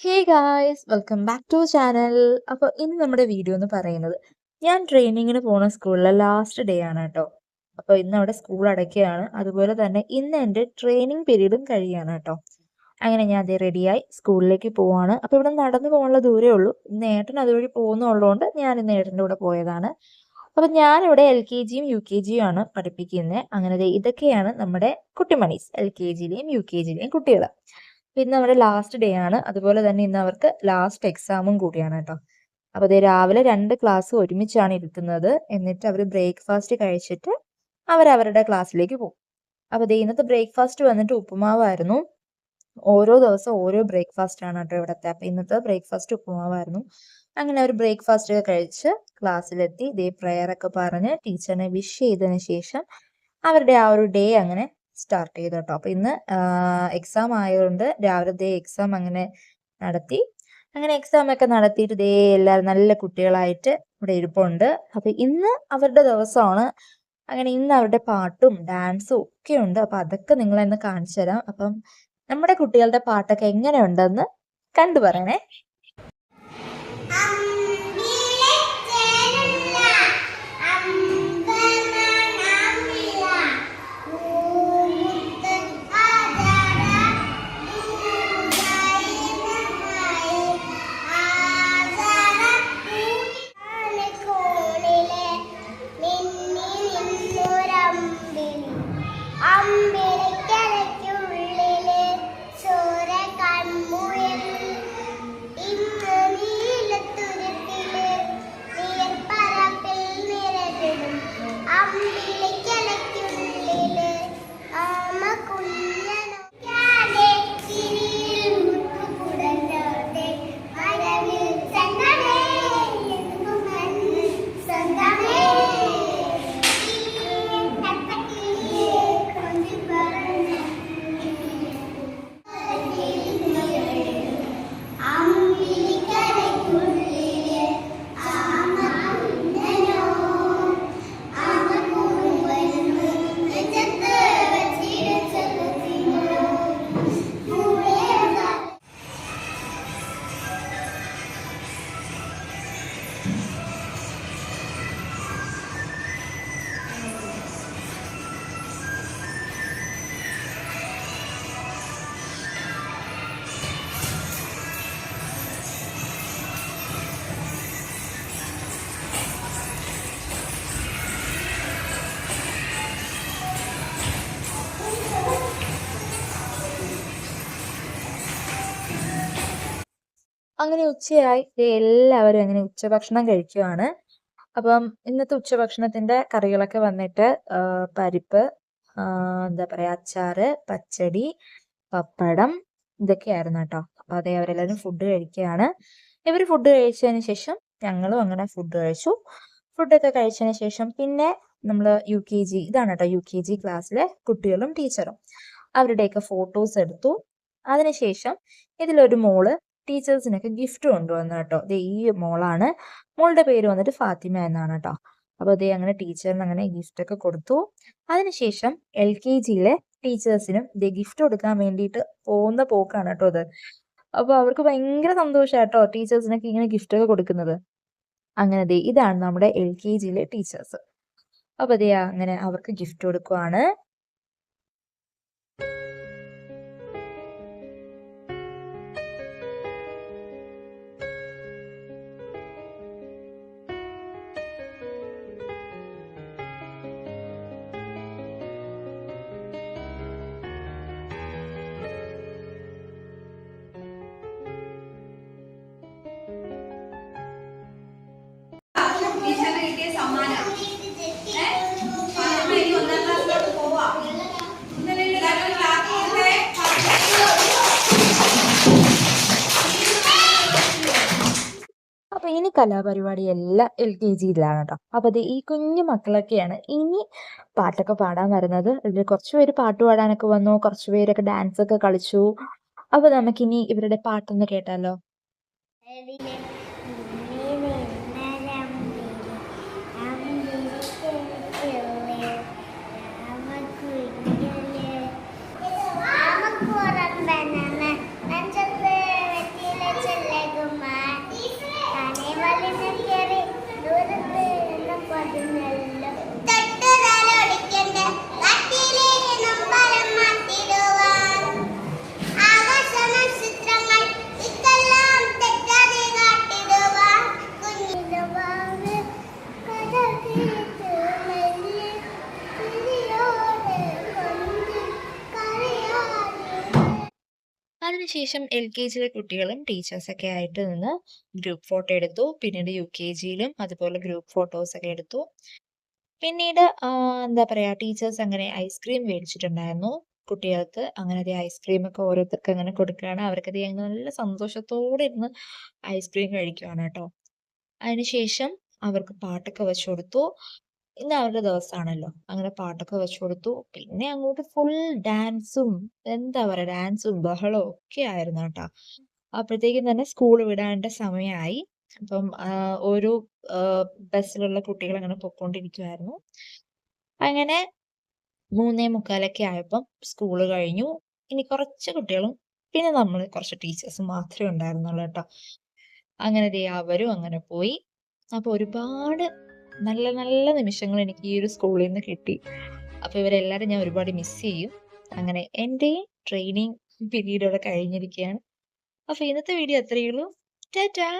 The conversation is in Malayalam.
Hey guys welcome back to channel അപ്പോൾ ഇന്ന് നമ്മുടെ വീഡിയോ എന്ന് പറയുന്നത് ഞാൻ ട്രെയിനിങ്ങിന് പോണ സ്കൂളിലെ ലാസ്റ്റ് ഡേ ആണ് കേട്ടോ. അപ്പോൾ ഇന്ന് അവിടെ സ്കൂൾ അടയ്ക്കുകയാണ്. അതുപോലെ തന്നെ ഇന്ന് എന്റെ ട്രെയിനിങ് പീരീഡും കഴിയാണ് കേട്ടോ. അങ്ങനെ ഞാൻ അതേ റെഡിയായി സ്കൂളിലേക്ക് പോവാണ്. അപ്പോൾ ഇവിടെ നടന്നു പോകാനുള്ള ദൂരേ ഉള്ളൂ. ഇന്ന് ഏട്ടൻ അതുവഴി പോകുന്നുള്ളതുകൊണ്ട് ഞാൻ ഇന്ന് ഏട്ടന്റെ കൂടെ പോയതാണ്. അപ്പോൾ ഞാനിവിടെ എൽ കെ ജിയും യു കെ ജിയും ആണ് പഠിപ്പിക്കുന്നത് അങ്ങനെ ഇതൊക്കെയാണ് നമ്മുടെ കുട്ടിമണീസ് എൽ കെ ജിയിലെയും യു കെ ജിയിലെയും കുട്ടികൾ ഇന്ന് നമ്മുടെ ലാസ്റ്റ് ഡേ ആണ്. അതുപോലെ തന്നെ ഇന്ന് അവർക്ക് ലാസ്റ്റ് എക്സാമും കൂടിയാണ് കേട്ടോ. അപ്പോൾ അതേ രാവിലെ രണ്ട് ക്ലാസ് ഒരുമിച്ചാണ് ഇരിക്കുന്നത് എന്നിട്ട് അവർ ബ്രേക്ക്ഫാസ്റ്റ് കഴിച്ചിട്ട് അവരവരുടെ ക്ലാസ്സിലേക്ക് പോകും. അപ്പോൾ ദേ ഇന്നത്തെ ബ്രേക്ക്ഫാസ്റ്റ് വന്നിട്ട് ഉപ്പുമാവായിരുന്നു. ഓരോ ദിവസം ഓരോ ബ്രേക്ക്ഫാസ്റ്റ് ആണ് കേട്ടോ ഇവിടുത്തെ. അപ്പം ഇന്നത്തെ ബ്രേക്ക്ഫാസ്റ്റ് ഉപ്പുമാവായിരുന്നു. അങ്ങനെ അവർ ബ്രേക്ക്ഫാസ്റ്റ് ഒക്കെ കഴിച്ച് ക്ലാസ്സിലെത്തി ഇതേ പ്രെയർ ഒക്കെ പറഞ്ഞ് ടീച്ചറിനെ വിഷ് ചെയ്തതിന് ശേഷം അവരുടെ ആ ഒരു ഡേ അങ്ങനെ സ്റ്റാർട്ട് ചെയ്തു കേട്ടോ അപ്പൊ ഇന്ന് എക്സാം ആയതുകൊണ്ട് രാവിലത്തെ എക്സാം അങ്ങനെ നടത്തി. അങ്ങനെ എക്സാം ഒക്കെ നടത്തിയിട്ട് ദേ എല്ലാവരും നല്ല കുട്ടികളായിട്ട് ഇവിടെ ഇരിപ്പുണ്ട്. അപ്പൊ ഇന്ന് അവരുടെ ദിവസമാണ്. അങ്ങനെ ഇന്ന് അവരുടെ പാട്ടും ഡാൻസും ഒക്കെ ഉണ്ട്. അപ്പൊ അതൊക്കെ നിങ്ങളെന്ന് കാണിച്ചു തരാം. അപ്പം നമ്മുടെ കുട്ടികളുടെ പാട്ടൊക്കെ എങ്ങനെയുണ്ടെന്ന് കണ്ടു പറയണേ. അങ്ങനെ ഉച്ചയായി. എല്ലാവരും അങ്ങനെ ഉച്ചഭക്ഷണം കഴിക്കുവാണ്. അപ്പം ഇന്നത്തെ ഉച്ചഭക്ഷണത്തിന്റെ കറികളൊക്കെ വന്നിട്ട് പരിപ്പ് എന്താ പറയാ അച്ചാറ് പച്ചടി പപ്പടം ഇതൊക്കെയായിരുന്നു കേട്ടോ. അപ്പൊ അതേ അവരെല്ലാവരും ഫുഡ് കഴിക്കുകയാണ്. ഇവർ ഫുഡ് കഴിച്ചതിന് ശേഷം ഞങ്ങളും അങ്ങനെ ഫുഡ് കഴിച്ചു. ഫുഡൊക്കെ കഴിച്ചതിന് ശേഷം പിന്നെ നമ്മൾ യു കെ ജി ഇതാണ് കേട്ടോ യു കെ ജി ക്ലാസ്സിലെ കുട്ടികളും ടീച്ചറും അവരുടെയൊക്കെ ഫോട്ടോസ് എടുത്തു. അതിനുശേഷം ഇതിലൊരു മോൾ ടീച്ചേഴ്സിനൊക്കെ ഗിഫ്റ്റ് കൊണ്ടുവന്നു കേട്ടോ. ഇത് ഈ മോളാണ്. മോളുടെ പേര് വന്നിട്ട് ഫാത്തിമ എന്നാണ് കേട്ടോ. അപ്പോൾ അതേ അങ്ങനെ ടീച്ചറിന് അങ്ങനെ ഗിഫ്റ്റ് ഒക്കെ കൊടുത്തു. അതിനുശേഷം എൽ കെ ജിയിലെ ടീച്ചേഴ്സിനും ഇതേ ഗിഫ്റ്റ് കൊടുക്കാൻ വേണ്ടിയിട്ട് പോകുന്ന പോക്കാണ് കേട്ടോ അത് അപ്പോൾ അവർക്ക് ഭയങ്കര സന്തോഷമാണ് കേട്ടോ ടീച്ചേഴ്സിനൊക്കെ ഇങ്ങനെ ഗിഫ്റ്റ് ഒക്കെ കൊടുക്കുന്നത്. അങ്ങനെ ദേ ഇതാണ് നമ്മുടെ എൽ കെ ജിയിലെ ടീച്ചേഴ്സ്. അപ്പോൾ ദേ അങ്ങനെ അവർക്ക് ഗിഫ്റ്റ് കൊടുക്കുവാണ്. കലാപരിപാടി എല്ലാം എൽ കെ ജിയിലാണ് കേട്ടോ അപ്പൊ അത് ഈ കുഞ്ഞു മക്കളൊക്കെയാണ്. ഇനി പാട്ടൊക്കെ പാടാൻ വരുന്നത്. ഇതിൽ കുറച്ച് പേര് പാട്ട് പാടാനൊക്കെ വന്നു. കുറച്ച് പേരൊക്കെ ഡാൻസ് ഒക്കെ കളിച്ചു. അപ്പൊ നമുക്കിനി ഇവരുടെ പാട്ടൊന്ന് കേട്ടാലോ. അതിനുശേഷം എൽ കെ ജിയിലെ കുട്ടികളും ടീച്ചേഴ്സൊക്കെ ആയിട്ട് നിന്ന് ഗ്രൂപ്പ് ഫോട്ടോ എടുത്തു. പിന്നീട് യു കെ ജിയിലും അതുപോലെ ഗ്രൂപ്പ് ഫോട്ടോസൊക്കെ എടുത്തു. പിന്നീട് എന്താ പറയാ ടീച്ചേഴ്സ് അങ്ങനെ ഐസ്ക്രീം മേടിച്ചിട്ടുണ്ടായിരുന്നു കുട്ടികൾക്ക്. അങ്ങനെ ഐസ്ക്രീം ഐസ്ക്രീമൊക്കെ ഓരോരുത്തർക്ക് അങ്ങനെ കൊടുക്കുകയാണ്. അവർക്കത് നല്ല സന്തോഷത്തോടെ ഇരുന്ന് ഐസ്ക്രീം കഴിക്കുകയാണ് കേട്ടോ. അതിനുശേഷം അവർക്ക് പാട്ടൊക്കെ വെച്ചു കൊടുത്തു. ഇന്ന് അവരുടെ ദിവസമാണല്ലോ അങ്ങനെ പാട്ടൊക്കെ വെച്ചു കൊടുത്തു. പിന്നെ അങ്ങോട്ട് ഫുൾ ഡാൻസും എന്താ പറയാ ഡാൻസും ബഹളവും ഒക്കെ ആയിരുന്നു കേട്ടോ. അപ്പോഴത്തേക്കും തന്നെ സ്കൂൾ വിടാണ്ട സമയമായി. അപ്പം ഓരോ ബസ്സിലുള്ള കുട്ടികൾ അങ്ങനെ പൊക്കോണ്ടിരിക്കുവായിരുന്നു. അങ്ങനെ 3:45 ആയപ്പം സ്കൂൾ കഴിഞ്ഞു. ഇനി കുറച്ച് കുട്ടികളും പിന്നെ നമ്മൾ കുറച്ച് ടീച്ചേഴ്സും മാത്രമേ ഉണ്ടായിരുന്നുള്ളൂ കേട്ടോ. അങ്ങനെ ദേ അവരും അങ്ങനെ പോയി. അപ്പൊ ഒരുപാട് നല്ല നല്ല നിമിഷങ്ങൾ എനിക്ക് ഈ ഒരു സ്കൂളിൽ നിന്ന് കിട്ടി. അപ്പോൾ ഇവരെല്ലാവരും ഞാൻ ഒരുപാട് മിസ് ചെയ്യും. അങ്ങനെ എന്റെ ട്രെയിനിങ് പീരീഡ് അവിടെ കഴിഞ്ഞിരിക്കുകയാണ്. അപ്പോൾ ഇന്നത്തെ വീഡിയോ അത്രയേ ഉള്ളൂ. ടാറ്റാ.